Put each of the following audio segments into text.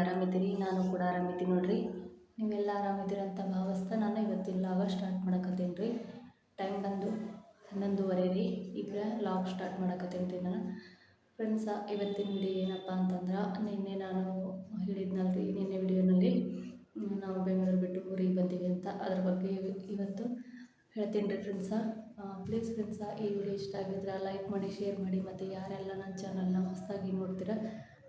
ಆರಾಮಿದ್ದೀರಿ? ನಾನು ಕೂಡ ಆರಾಮಿದ್ದೀನಿ ನೋಡ್ರಿ. ನೀವೆಲ್ಲ ಆರಾಮಿದ್ದೀರ ಅಂತ ಭಾವಿಸ್ತಾ ನಾನು ಇವತ್ತಿನ ಲಾಗ ಸ್ಟಾರ್ಟ್ ಮಾಡಕತ್ತೀನಿ ರೀ ಟೈಮ್ ಬಂದು ಹನ್ನೊಂದುವರೆ ರೀ. ಈಗ ಲಾಗ್ ಸ್ಟಾರ್ಟ್ ಮಾಡಕತ್ತೀನಿ ರೀ ನಾನು. ಫ್ರೆಂಡ್ಸ ಇವತ್ತಿನ ವಿಡಿಯೋ ಏನಪ್ಪ ಅಂತಂದ್ರೆ, ನಿನ್ನೆ ನಾನು ಹೇಳಿದ್ನಲ್ಲ ರೀ ನಿನ್ನೆ ವಿಡಿಯೋನಲ್ಲಿ ನಾವು ಬೆಂಗಳೂರು ಬಿಟ್ಟು ಊರಿಗೆ ಬಂದೀವಿ ಅಂತ. ಅದ್ರ ಬಗ್ಗೆ ಇವತ್ತು ಹೇಳ್ತೀನಿ ರೀ ಫ್ರೆಂಡ್ಸ ಪ್ಲೀಸ್ ಫ್ರೆಂಡ್ಸ ಈ ವಿಡಿಯೋ ಇಷ್ಟ ಆಗಿದ್ರೆ ಲೈಕ್ ಮಾಡಿ ಶೇರ್ ಮಾಡಿ, ಮತ್ತು ಯಾರೆಲ್ಲ ನನ್ನ ಚಾನಲ್ನ ಹೊಸದಾಗಿ ನೋಡ್ತೀರಾ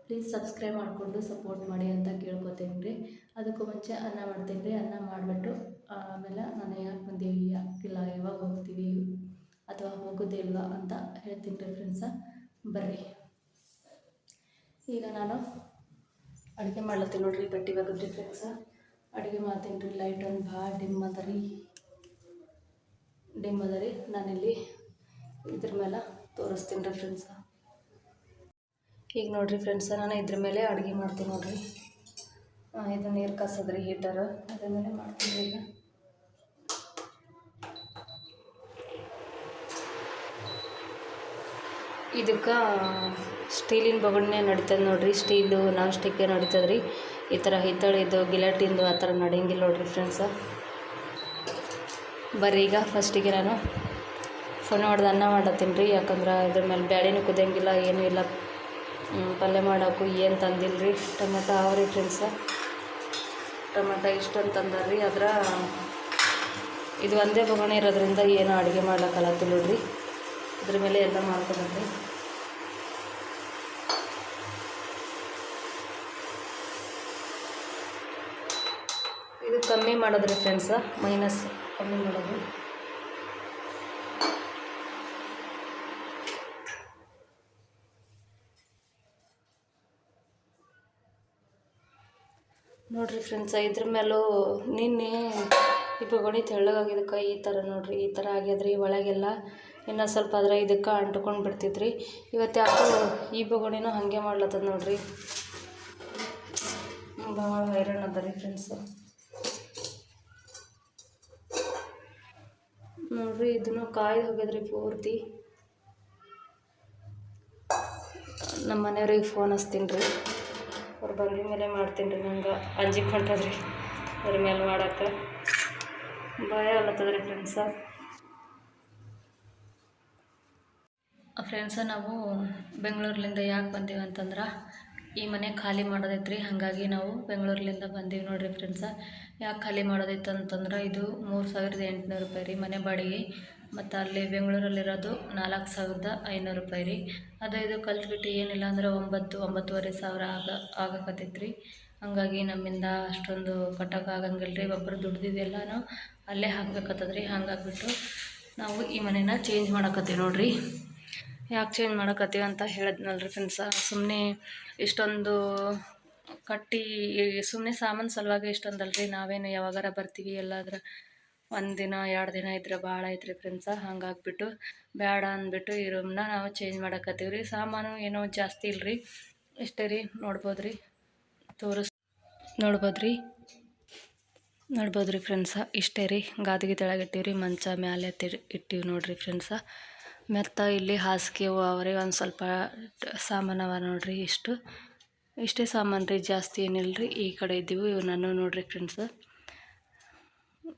ಪ್ಲೀಸ್ ಸಬ್ಸ್ಕ್ರೈಬ್ ಮಾಡಿಕೊಂಡು ಸಪೋರ್ಟ್ ಮಾಡಿ ಅಂತ ಕೇಳ್ಕೊತೀನಿ ರೀ. ಅದಕ್ಕೂ ಮುಂಚೆ ಅನ್ನ ಮಾಡ್ತೀನಿ ರೀ. ಅನ್ನ ಮಾಡಿಬಿಟ್ಟು, ಆಮೇಲೆ ನಾನು ಯಾಕೆ ಬಂದೀವಿ, ಯಾಕಿಲ್ಲ, ಯಾವಾಗ ಹೋಗ್ತೀವಿ ಅಥವಾ ಹೋಗೋದೇ ಇಲ್ವಾ ಅಂತ ಹೇಳ್ತೀನಿ ರೀ ಫ್ರೆಂಡ್ಸ ಬರ್ರಿ. ಈಗ ನಾನು ಅಡುಗೆ ಮಾಡ್ಲತ್ತೀನಿ ನೋಡ್ರಿ ಬಟ್ಟೆ ಒಗದ್ರಿ ಫ್ರೆಂಡ್ಸ ಅಡುಗೆ ಮಾಡ್ತೀನಿ ರೀ. ಲೈಟ್ ಒಂದು ಭಾಳ ಡಿಮ್ ಅದ ರೀ. ಡಿಮ್ ಅದ ರೀ. ನಾನಿಲ್ಲಿ ಇದ್ರ ಮೇಲೆ ತೋರಿಸ್ತೀನಿ ರೀ ಫ್ರೆಂಡ್ಸ ಈಗ ನೋಡಿರಿ ಫ್ರೆಂಡ್ಸ, ನಾನು ಇದ್ರ ಮೇಲೆ ಅಡುಗೆ ಮಾಡ್ತೀನಿ ನೋಡಿರಿ. ಇದು ನೀರು ಕಾಸದ್ರಿ ಹೀಟರ್ ಅದ್ರ ಮೇಲೆ ಮಾಡ್ತೀನಿ ಈಗ. ಇದಕ್ಕೆ ಸ್ಟೀಲಿನ ಬೊಗಣೆ ನಡೀತದೆ ನೋಡಿರಿ. ಸ್ಟೀಲು ನಾನ್ ಸ್ಟಿಕ್ಕೆ ನಡೀತದೆ ರೀ ಈ ಥರ ಹಿತ್ತಳಿದ್ದು ಗಿಲಾಟಿಂದು ಆ ಥರ ನಡೆಯಂಗಿಲ್ಲ ನೋಡಿರಿ ಫ್ರೆಂಡ್ಸ. ಬರ್ರಿ ಈಗ ಫಸ್ಟಿಗೆ ನಾನು. ಫೋನ್ ಹೊಡೆದು ಅನ್ನ ಮಾಡತ್ತೀನಿ ರೀ. ಯಾಕಂದ್ರೆ ಇದ್ರ ಮೇಲೆ ಬ್ಯಾಳಿನೂ ಕುದಿಯಂಗಿಲ್ಲ, ಏನೂ ಇಲ್ಲ. ಪಲ್ಯ ಮಾಡೋಕ್ಕೂ ಏನು ತಂದಿಲ್ಲ ರೀ ಟೊಮೆಟೊ ಅವ್ರಿ ಫ್ರೆಂಡ್ಸ. ಟೊಮೆಟೊ ಇಷ್ಟೊಂದು ತಂದಾರ ರೀ ಅದರ ಇದು ಒಂದೇ ಬೊಗಣೆ ಇರೋದ್ರಿಂದ ಏನು ಅಡುಗೆ ಮಾಡ್ಲಿಕ್ಕಲ್ಲ ನೋಡ್ರಿ ಇದ್ರ ಮೇಲೆ ಎಲ್ಲ ಮಾಡ್ಕೊಂಡ್ರಿ ಇದು ಕಮ್ಮಿ ಮಾಡೋದ್ರಿ ಫ್ರೆಂಡ್ಸ. ಮೈನಸ್ ಕಮ್ಮಿ ಮಾಡೋದು ನೋಡ್ರಿ ಫ್ರೆಂಡ್ಸ ಇದ್ರ ಮೇಲೂ ನಿನ್ನೆ ಈ ಬೊಗಣಿ ತೆಳ್ಳಗಾಗಿದೆ ಕೈ ಈ ಥರ ನೋಡ್ರಿ, ಈ ಥರ ಆಗ್ಯದ್ರಿ ಒಳಗೆಲ್ಲ. ಇನ್ನು ಸ್ವಲ್ಪ ಅದ್ರ ಇದಕ್ಕೆ ಅಂಟ್ಕೊಂಡು ಬಿಡ್ತಿದ್ರಿ. ಇವತ್ತು ಯಾಕೋ ಈ ಬೊಗಣಿನೂ ಹಾಗೆ ಮಾಡ್ಲತ್ತದ ನೋಡ್ರಿ. ಭಾಳ ಹೈರಾಣ ಅದ ರೀ ಫ್ರೆಂಡ್ಸ್ ನೋಡ್ರಿ, ಇದನ್ನು ಕಾಯಿ ಹೋಗ್ಯದ್ರಿ ಪೂರ್ತಿ. ನಮ್ಮ ಮನೆಯವ್ರಿಗೆ ಫೋನ್ ಹಚ್ತೀನಿ ರೀ. ಅವ್ರು ಬಂದಿದ ಮೇಲೆ ಮಾಡ್ತೀನಿ ರೀ ನಂಗೆ. ಅಂಜಿಕೆ ಹೊಂಟದ್ರಿ ಅವ್ರ ಮೇಲೆ ಮಾಡಕ್ಕೆ. ಭಯ ಅಲ್ಲತ್ತದ್ರಿ ಫ್ರೆಂಡ್ಸ ಫ್ರೆಂಡ್ಸ ನಾವು ಬೆಂಗಳೂರಿಂದ ಯಾಕೆ ಬಂದೀವಿ ಅಂತಂದ್ರೆ, ಈ ಮನೆ ಖಾಲಿ ಮಾಡೋದೈತೆ ರೀ ಹಾಗಾಗಿ ನಾವು ಬೆಂಗಳೂರಿಂದ ಬಂದೀವಿ ನೋಡಿರಿ ಫ್ರೆಂಡ್ಸ ಯಾಕೆ ಖಾಲಿ ಮಾಡೋದೈತೆ ಅಂತಂದ್ರೆ, ಇದು ಮೂರು ಸಾವಿರದ ಎಂಟುನೂರು ರೂಪಾಯಿ ರೀ ಮನೆ ಬಾಡಿಗೆ. ಮತ್ತು ಅಲ್ಲಿ ಬೆಂಗಳೂರಲ್ಲಿರೋದು ನಾಲ್ಕು ಸಾವಿರದ ಐನೂರು ರೂಪಾಯಿ ರೀ. ಅದು ಇದು ಕಲ್ತ್ಬಿಟ್ಟು ಏನಿಲ್ಲ ಅಂದ್ರೆ ಒಂಬತ್ತು, ಒಂಬತ್ತುವರೆ ಸಾವಿರ ಆಗ ಆಗಕತ್ತೈತೆ ರೀ ಹಂಗಾಗಿ ನಮ್ಮಿಂದ ಅಷ್ಟೊಂದು ಕಟ್ಟೋಕೆ ಆಗಂಗಿಲ್ಲ ರೀ. ಒಬ್ಬರು ದುಡ್ದಿದ್ದೆಲ್ಲನೂ ಅಲ್ಲೇ ಹಾಕ್ಬೇಕತ್ತದ ರೀ ಹಂಗಾಗ್ಬಿಟ್ಟು ನಾವು ಈ ಮನೇನ ಚೇಂಜ್ ಮಾಡಕತ್ತೀವಿ ನೋಡಿರಿ. ಯಾಕೆ ಚೇಂಜ್ ಮಾಡಕತ್ತೀವಿ ಅಂತ ಹೇಳಿದ್ನಲ್ರಿ ಫ್ರೆಂಡ್ಸ ಸುಮ್ಮನೆ ಇಷ್ಟೊಂದು ಕಟ್ಟಿ ಸುಮ್ಮನೆ ಸಾಮಾನು ಸಲುವಾಗಿ ಇಷ್ಟೊಂದಲ್ರಿ. ನಾವೇನು ಯಾವಾಗಾರ ಬರ್ತೀವಿ ಎಲ್ಲಾದ್ರೆ ಒಂದು ದಿನ, ಎರಡು ದಿನ ಇದ್ರೆ ಭಾಳ ಐತ್ರಿ ಫ್ರೆಂಡ್ಸ ಹಂಗಾಗ್ಬಿಟ್ಟು ಬೇಡ ಅಂದ್ಬಿಟ್ಟು ಈ ರೂಮ್ನ ನಾವು ಚೇಂಜ್ ಮಾಡಕತ್ತೀವಿ ರೀ ಸಾಮಾನು ಏನೋ ಜಾಸ್ತಿ ಇಲ್ರಿ. ಇಷ್ಟೇ ರೀ ನೋಡ್ಬೋದು ರೀ ತೋರಿಸ್ ನೋಡ್ಬೋದು ರೀ ನೋಡ್ಬೋದು ರೀ ಫ್ರೆಂಡ್ಸ ಇಷ್ಟೇ ರೀ, ಗಾದಿಗೆ ತೆಳಗೆ ಇಟ್ಟೀವಿ ರೀ ಮಂಚ ಮ್ಯಾಲೆ ಇಟ್ಟೀವಿ ನೋಡ್ರಿ ಫ್ರೆಂಡ್ಸ ಮೆತ್ತ ಇಲ್ಲಿ ಹಾಸಿಗೆ ಅವು ಅವ್ರಿ, ಒಂದು ಸ್ವಲ್ಪ ಸಾಮಾನು ಅವ ನೋಡ್ರಿ ಇಷ್ಟು. ಇಷ್ಟೇ ಸಾಮಾನು ರೀ ಜಾಸ್ತಿ ಏನಿಲ್ಲ ರೀ ಈ ಕಡೆ ಇದ್ದೀವಿ ಇವು ನಾನು ನೋಡ್ರಿ ಫ್ರೆಂಡ್ಸ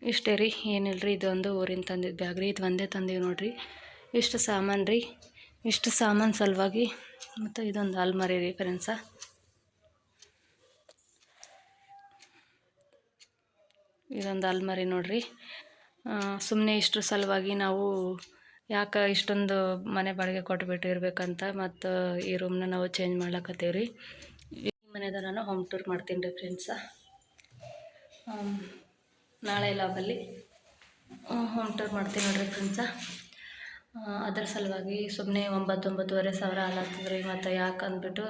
ಇಷ್ಟೇ ರೀ ಏನಿಲ್ಲ ರೀ ಇದೊಂದು ಊರಿಂದ ತಂದಿದ್ದು ಬ್ಯಾಗ್ ರೀ ಇದು ಒಂದೇ ತಂದೀವಿ ನೋಡಿರಿ. ಇಷ್ಟು ಸಾಮಾನು ರೀ, ಇಷ್ಟು ಸಾಮಾನು ಸಲುವಾಗಿ, ಮತ್ತು ಇದೊಂದು ಅಲ್ಮಾರಿ ರೀ ಫ್ರೆಂಡ್ಸ ಇದೊಂದು ಅಲ್ಮಾರಿ ನೋಡಿರಿ. ಸುಮ್ಮನೆ ಇಷ್ಟು ಸಲುವಾಗಿ ನಾವು ಯಾಕೆ ಇಷ್ಟೊಂದು ಮನೆ ಬಾಡಿಗೆ ಕೊಟ್ಬಿಟ್ಟು ಇರ್ಬೇಕಂತ ಮತ್ತು ಈ ರೂಮ್ನ ನಾವು ಚೇಂಜ್ ಮಾಡ್ಲಕತ್ತೀವಿ ರೀ ಈ ಮನೆದ ನಾನು ಹೋಮ್ ಟೂರ್ ಮಾಡ್ತೀನಿ ರೀ ಫ್ರೆಂಡ್ಸ ನಾಳೆ ಲಾಬಲ್ಲಿ ಹೋಮ್ ಟೂರ್ ಮಾಡ್ತೀನಿ ನೋಡ್ರಿ ಫ್ರೆಂಡ್ಸ ಅದ್ರ ಸಲುವಾಗಿ ಸುಮ್ಮನೆ ಒಂಬತ್ತೊಂಬತ್ತುವರೆ ಸಾವಿರ ಆಗ್ಲತ್ತದ ರೀ ಮತ್ತು ಯಾಕೆ ಅಂದ್ಬಿಟ್ಟು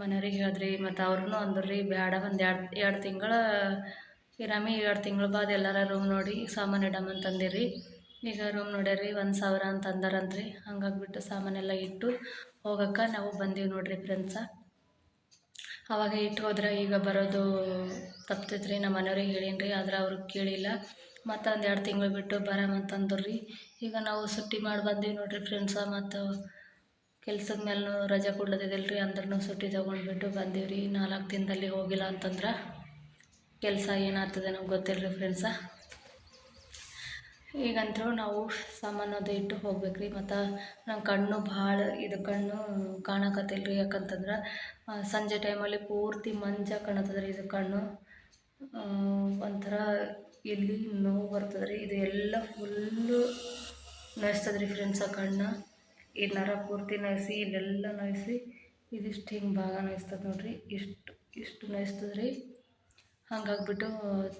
ಮನೆಯವ್ರಿಗೆ ಹೇಳಿದ್ರಿ, ಮತ್ತು ಅವ್ರೂ ಅಂದ್ರಿ ಬೇಡ ಒಂದು ಎರಡು ಎರಡು ತಿಂಗಳ ಇರಾಮಿ, ಎರಡು ತಿಂಗಳ ಬಾದ್ ಎಲ್ಲಾರ ರೂಮ್ ನೋಡಿ ಸಾಮಾನು ಇಡಮ್ ಅಂತಂದಿರಿ ಈಗ ರೂಮ್ ನೋಡ್ಯಾರಿ, ಒಂದು ಸಾವಿರ ಅಂತ ಅಂದಾರಂತ್ರಿ ಹಂಗಾಗ್ಬಿಟ್ಟು ಸಾಮಾನೆಲ್ಲ ಇಟ್ಟು ಹೋಗಕ್ಕೆ ನಾವು ಬಂದೀವಿ ನೋಡ್ರಿ ಫ್ರೆಂಡ್ಸ ಅವಾಗ ಇಟ್ಟು ಹೋದ್ರೆ ಈಗ ಬರೋದು ತಪ್ತೈತೆ ರೀ ನಮ್ಮ ಮನೆಯವ್ರಿಗೆ ಹೇಳೀನಿ ರೀ ಆದ್ರೆ ಅವ್ರು ಕೇಳಿಲ್ಲ. ಮತ್ತು ಒಂದು ಎರಡು ತಿಂಗಳು ಬಿಟ್ಟು ಬರಾಮಂತಂದ್ರು ರೀ ಈಗ ನಾವು ಸುಟ್ಟಿ ಮಾಡಿ ಬಂದೀವಿ ನೋಡಿರಿ ಫ್ರೆಂಡ್ಸ ಮತ್ತು ಕೆಲ್ಸದ ಮೇಲೂ ರಜೆ ಕೊಡ್ಲತ್ತಿದ್ದಿಲ್ಲ ರೀ ಅಂದ್ರೂ ಸುಟ್ಟಿ ತೊಗೊಂಡ್ಬಿಟ್ಟು ಬಂದೀವಿ ರೀ ನಾಲ್ಕು ದಿನದಲ್ಲಿ ಹೋಗಿಲ್ಲ ಅಂತಂದ್ರೆ ಕೆಲಸ ಏನಾಗ್ತದೆ ನಮ್ಗೆ ಗೊತ್ತಿಲ್ಲ ರೀ ಫ್ರೆಂಡ್ಸ ಈಗಂತೂ ನಾವು ಸಾಮಾನು ಅದು ಇಟ್ಟು ಹೋಗ್ಬೇಕು ರೀ ಮತ್ತು ನಮ್ಮ ಕಣ್ಣು ಭಾಳ ಇದು ಕಣ್ಣು ಕಾಣಕತ್ತಿಲ್ಲ ರೀ ಯಾಕಂತಂದ್ರೆ ಸಂಜೆ ಟೈಮಲ್ಲಿ ಪೂರ್ತಿ ಮಂಜ ಕಾಣತದ ಇದು ಕಣ್ಣು. ಒಂಥರ ಇಲ್ಲಿ ನೋವು ಬರ್ತದೆ ರೀ ಇದು ಎಲ್ಲ ಫುಲ್ಲು ನೋಯಿಸ್ತದೆ ರೀ ಆ ಕಣ್ಣು. ಈ ನರ ಪೂರ್ತಿ ನೋಯಿಸಿ, ಇಲ್ಲೆಲ್ಲ ನೋಯಿಸಿ, ಇದಿಷ್ಟು ಹಿಂಗೆ ಭಾಗ ನೋಯಿಸ್ತದೆ ನೋಡ್ರಿ. ಇಷ್ಟು ಇಷ್ಟು ನೋಯಿಸ್ತದೆ ರೀ ಹಂಗಾಗ್ಬಿಟ್ಟು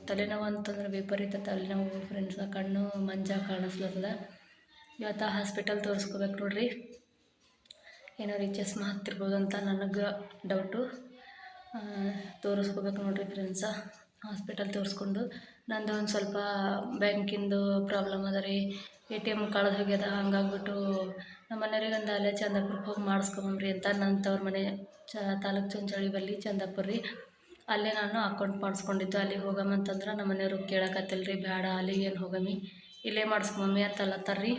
ತಲೆನೋವು ಅಂತಂದ್ರೆ ವಿಪರೀತ ತಲೆನೋವು ಫ್ರೆಂಡ್ಸ ಕಣ್ಣು, ಮಂಜ ಕಾಣಿಸ್ಲತ್ತದ. ಇವತ್ತು ಹಾಸ್ಪಿಟಲ್ ತೋರಿಸ್ಕೋಬೇಕು ನೋಡ್ರಿ. ಏನೋ ರಿಚಸ್ ಹತ್ತಿರ್ಬೋದು ಅಂತ ನನಗೆ ಡೌಟು ತೋರಿಸ್ಕೋಬೇಕು ನೋಡ್ರಿ ಫ್ರೆಂಡ್ಸ ಹಾಸ್ಪಿಟಲ್ ತೋರಿಸ್ಕೊಂಡು ನಂದು ಒಂದು ಸ್ವಲ್ಪ ಬ್ಯಾಂಕಿಂದು ಪ್ರಾಬ್ಲಮ್ ಅದ ರೀ. ಎ ಟಿ ಎಂ ಕಳೆದು ಹೋಗ್ಯದ, ಹಂಗಾಗ್ಬಿಟ್ಟು ನಮ್ಮ ಮನೆಯವ್ರಿಗೆ ಒಂದು ಅಲ್ಲೇ ಚಂದಾಪುರಕ್ಕೆ ಹೋಗಿ ಮಾಡಿಸ್ಕೊಂಬಂಬ್ರಿ ಅಂತ ನನ್ನ ತವ್ರ ಮನೆ ಚ, ತಾಲೂಕು ಚಂಚಳಿ ಬಲ್ಲಿ ಚಂದಾಪುರ ರೀ. ಅಲ್ಲೇ ನಾನು ಅಕೌಂಟ್ ಮಾಡಿಸ್ಕೊಂಡಿದ್ದು ಅಲ್ಲಿಗೆ ಹೋಗಮ್ಮಂತಂದ್ರೆ ನಮ್ಮ ಮನೆಯವ್ರು ಕೇಳಕತ್ತಿಲ್ಲ ರೀ ಬೇಡ ಅಲ್ಲಿಗೆ ಏನು ಹೋಗಮ್ಮಿ ಇಲ್ಲೇ ಮಾಡಿಸ್ಕೊಮ್ಮಿ ಅಂತಲ್ಲತ್ತಾರ್ರಿ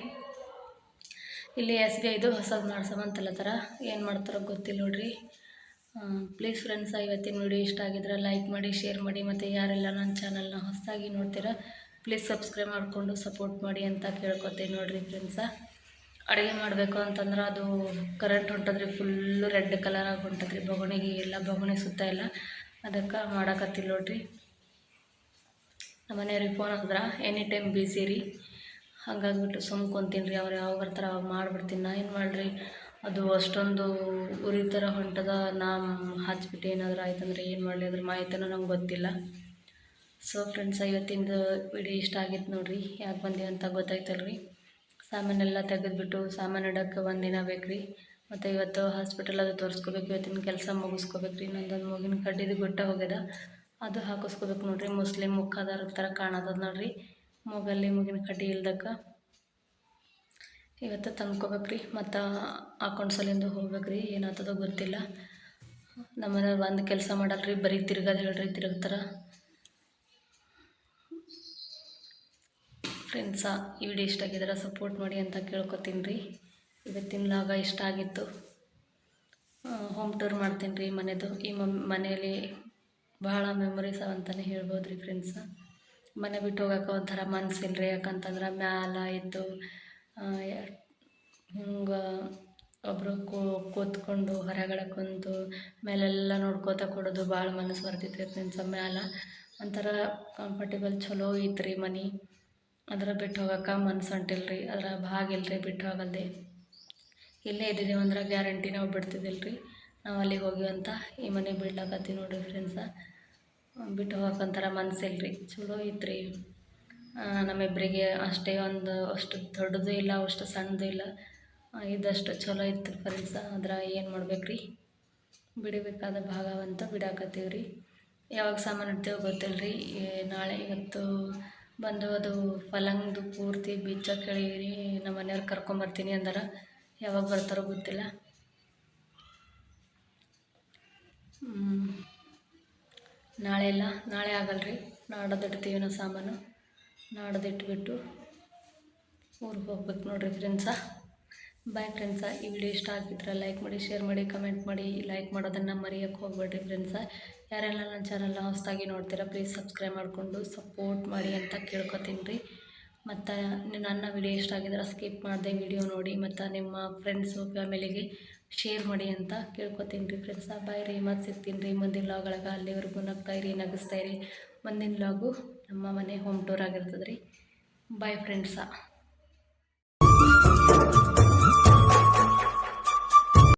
ಇಲ್ಲಿ ಎಸ್ ಬಿ ಐದು ಹೊಸದು ಮಾಡ್ಸಮ್ಮಂತಲ್ಲತ್ತಾರ ಏನು ಮಾಡ್ತಾರೋ ಗೊತ್ತಿಲ್ಲ ನೋಡ್ರಿ. ಪ್ಲೀಸ್ ಫ್ರೆಂಡ್ಸ್ ಇವತ್ತಿನ ವಿಡಿಯೋ ಇಷ್ಟ ಆಗಿದ್ರೆ ಲೈಕ್ ಮಾಡಿ ಶೇರ್ ಮಾಡಿ, ಮತ್ತು ಯಾರೆಲ್ಲ ನನ್ನ ಚಾನಲ್ನ ಹೊಸದಾಗಿ ನೋಡ್ತೀರಾ ಪ್ಲೀಸ್ ಸಬ್ಸ್ಕ್ರೈಬ್ ಮಾಡಿಕೊಂಡು ಸಪೋರ್ಟ್ ಮಾಡಿ ಅಂತ ಕೇಳ್ಕೊತೀನಿ ನೋಡಿರಿ ಫ್ರೆಂಡ್ಸ ಅಡುಗೆ ಮಾಡಬೇಕು ಅಂತಂದ್ರೆ ಅದು ಕರೆಂಟ್ ಹೊಂಟದ್ರಿ ಫುಲ್ಲು ರೆಡ್ ಕಲರಾಗಿ ಹೊಂಟದ್ರಿ, ಬೊಗಣಿಗೆ ಎಲ್ಲ ಬೊಗಣಿ ಸುತ್ತ ಎಲ್ಲ ಅದಕ್ಕೆ ಮಾಡಕತ್ತಿಲ್ಲ ನೋಡ್ರಿ. ನಮ್ಮನೆಯವ್ರಿಗೆ ಫೋನ್ ಹತ್ರ ಎನಿ ಟೈಮ್ ಬ್ಯುಸಿ ರೀ. ಹಂಗಾಗ್ಬಿಟ್ಟು ಸುಮ್ಮ ರೀ ಅವ್ರು ಯಾವಾಗ ಬರ್ತಾರೆ ಅವಾಗ ಮಾಡಿಬಿಡ್ತೀನಿ. ನಾ ಏನು ಮಾಡಿರಿ, ಅದು ಅಷ್ಟೊಂದು ಉರಿ ಥರ ಹೊಂಟದ ನಾ ಹಚ್ಬಿಟ್ಟು ಏನಾದರೂ ಆಯ್ತಂದ್ರೆ ಏನು ಮಾಡಲಿ ಅದ್ರ ಮಾಹಿತಿನೂ ನಂಗೆ ಗೊತ್ತಿಲ್ಲ. ಸೊ ಫ್ರೆಂಡ್ಸ್ ಇವತ್ತಿಂದು ವಿಡಿಯೋ ಇಷ್ಟ ಆಗಿತ್ತು ನೋಡಿರಿ. ಯಾಕೆ ಬಂದಿ ಅಂತ ಗೊತ್ತಾಯ್ತಲ್ರಿ. ಸಾಮಾನೆಲ್ಲ ತೆಗೆದ್ಬಿಟ್ಟು, ಸಾಮಾನು ಇಡೋಕ್ಕೆ ಒಂದಿನ ಬೇಕು ರೀ ಮತ್ತು ಇವತ್ತು ಹಾಸ್ಪಿಟಲ್ ಅದು ತೋರಿಸ್ಕೋಬೇಕು, ಇವತ್ತಿನ ಕೆಲಸ ಮುಗಿಸ್ಕೋಬೇಕು ರೀ ನಂದೊಂದು ಮುಗಿನ ಕಡ್ಡಿದು ಗುಟ್ಟ ಹೋಗ್ಯದ. ಅದು ಹಾಕಿಸ್ಕೋಬೇಕು ನೋಡ್ರಿ. ಮುಸ್ಲಿಮ್ ಮುಖದಾರ ಥರ ಕಾಣತದ ನೋಡ್ರಿ. ಮೂಗಲ್ಲಿ ಮುಗಿನ ಕಡ್ಡಿ ಇಲ್ದಕ್ಕ ಇವತ್ತು ತಂದ್ಕೋಬೇಕು ರೀ ಮತ್ತು ಹಾಕೊಂಡು ಸಲಿಂದ ಹೋಗ್ಬೇಕು ರೀ ಏನಾಗ್ತದೋ ಗೊತ್ತಿಲ್ಲ. ನಮ್ಮನೆ ಒಂದು ಕೆಲಸ ಮಾಡಲ್ಲ ರೀ ಬರೀ ತಿರ್ಗದು ಹೇಳ್ರಿ, ತಿರುಗ್ತಾರ. ಫ್ರೆಂಡ್ಸಾ ಈ ವಿಡಿಯೋ ಇಷ್ಟ ಆಗಿದ್ರೆ ಸಪೋರ್ಟ್ ಮಾಡಿ ಅಂತ ಕೇಳ್ಕೊತೀನಿ ರೀ. ಇವತ್ತಿನ ಲಾಗ ಇಷ್ಟ ಆಗಿತ್ತು. ಹೋಮ್ ಟೂರ್ ಮಾಡ್ತೀನಿ ರೀ ಮನೆದು. ಈ ಮನೆಯಲ್ಲಿ ಭಾಳ ಮೆಮೊರೀಸ್ ಅಂತಲೇ ಹೇಳ್ಬೋದು ರೀ ಫ್ರೆಂಡ್ಸ ಮನೆ ಬಿಟ್ಟು ಹೋಗಕ್ಕೆ ಒಂಥರ ಮನ್ಸಿಲ್ಲ ರೀ ಯಾಕಂತಂದ್ರೆ ಮ್ಯಾಲ ಇದ್ದು ಹಿಂಗೆ ಒಬ್ಬರು ಕೂತ್ಕೊಂಡು ಹೊರಗಡೆ ಕುಂತು ಮೇಲೆಲ್ಲ ನೋಡ್ಕೋತ ಕೊಡೋದು ಭಾಳ ಮನಸ್ಸು ಬರ್ತೈತೆ ಫ್ರೆಂಡ್ಸ ಮ್ಯಾಲ. ಒಂಥರ ಕಂಫರ್ಟೇಬಲ್ ಚಲೋ ಐತ್ರಿ ಮನೆ. ಅದರ ಬಿಟ್ಟು ಹೋಗಕ್ಕೆ ಮನ್ಸು ಹೊಂಟಿಲ್ಲ ರೀ ಅದರ ಭಾಗಿಲ್ಲ ರೀ ಬಿಟ್ಟು ಹೋಗಲ್ದೆ. ಇಲ್ಲೇ ಇದ್ದಿದ್ದೀವಿ ಅಂದ್ರೆ ಗ್ಯಾರಂಟಿ ನಾವು ಬಿಡ್ತಿದ್ದಿಲ್ಲ ರೀ ನಾವು ಅಲ್ಲಿಗೆ ಹೋಗಿವಂತ ಈ ಮನೆ ಬಿಡ್ಲಾಕತ್ತೀವಿ ನೋಡಿರಿ ಫ್ರೆಂಡ್ಸ ಬಿಟ್ಟು ಹೋಗಕ್ಕಂತಾರ ಮನಸ್ಸಿಲ್ಲ ರೀ ಚಲೋ ಐತ್ರಿ. ನಮ್ಮಿಬ್ಬರಿಗೆ ಅಷ್ಟೇ ಒಂದು ಅಷ್ಟು ದೊಡ್ಡದು ಇಲ್ಲ, ಅಷ್ಟು ಸಣ್ಣದು ಇಲ್ಲ. ಇದಷ್ಟು ಚಲೋ ಇತ್ತು ಫ್ರೆಂಡ್ಸ ಅದ್ರ ಏನು ಮಾಡ್ಬೇಕು ರೀ ಬಿಡಬೇಕಾದ ಭಾಗವಂತ ಬಿಡಾಕತ್ತೀವಿ ರೀ ಯಾವಾಗ ಸಾಮಾನು ಇಡ್ತೇವೆ ಗೊತ್ತಿಲ್ಲ ರೀ ನಾಳೆ ಇವತ್ತು ಬಂದು ಅದು ಪಲಂಗ್ದು ಪೂರ್ತಿ ಬೀಚ ರೀ ನಮ್ಮ ಮನೆಯವ್ರು ಕರ್ಕೊಂಬರ್ತೀನಿ ಅಂದಾರ. ಯಾವಾಗ ಬರ್ತಾರೋ ಗೊತ್ತಿಲ್ಲ. ನಾಳೆ ಇಲ್ಲ ನಾಳೆ ಆಗಲ್ಲ ರೀ ನಾಡೋದು ಇಡ್ತೀವಿ ನಾವು ಸಾಮಾನು. ನಾಡದಿಟ್ಬಿಟ್ಟು ಊರಿಗೆ ಹೋಗ್ಬೇಕು ನೋಡ್ರಿ ಫ್ರೆಂಡ್ಸ ಬಾಯ್ ಫ್ರೆಂಡ್ಸ ಈ ವಿಡಿಯೋ ಇಷ್ಟ ಆಗಿದ್ರೆ ಲೈಕ್ ಮಾಡಿ ಶೇರ್ ಮಾಡಿ ಕಮೆಂಟ್ ಮಾಡಿ. ಲೈಕ್ ಮಾಡೋದನ್ನು ಮರೆಯೋಕ್ಕೆ ಹೋಗ್ಬೇಡ್ರಿ ಫ್ರೆಂಡ್ಸ ಯಾರೆಲ್ಲ ನನ್ನ ಚಾನಲ್ನ ಹೊಸದಾಗಿ ನೋಡ್ತೀರಾ ಪ್ಲೀಸ್ ಸಬ್ಸ್ಕ್ರೈಬ್ ಮಾಡಿಕೊಂಡು ಸಪೋರ್ಟ್ ಮಾಡಿ ಅಂತ ಕೇಳ್ಕೊತೀನಿ ರೀ. ಮತ್ತು ನನ್ನ ವಿಡಿಯೋ ಇಷ್ಟ ಆಗಿದ್ರೆ ಸ್ಕಿಪ್ ಮಾಡದೆ ವಿಡಿಯೋ ನೋಡಿ, ಮತ್ತು ನಿಮ್ಮ ಫ್ರೆಂಡ್ಸು ಫ್ಯಾಮಿಲಿಗೆ ಶೇರ್ ಮಾಡಿ ಅಂತ ಕೇಳ್ಕೊತೀನಿ ರೀ ಫ್ರೆಂಡ್ಸ ಬಾಯ್ ರೀ. ಮತ್ತು ಸಿಗ್ತೀನಿ ರೀ ಮುಂದಿನ ಲಾಗೊಳಗೆ ಅಲ್ಲಿವರೆಗೂ ನಗಿಸ್ತಾ ಇರಿ. ಮುಂದಿನ ಲಾಗು ನಮ್ಮ ಮನೆ ಹೋಮ್ ಟೂರ್ ಆಗಿರ್ತದೆ ರೀ. ಬಾಯ್ ಫ್ರೆಂಡ್ಸ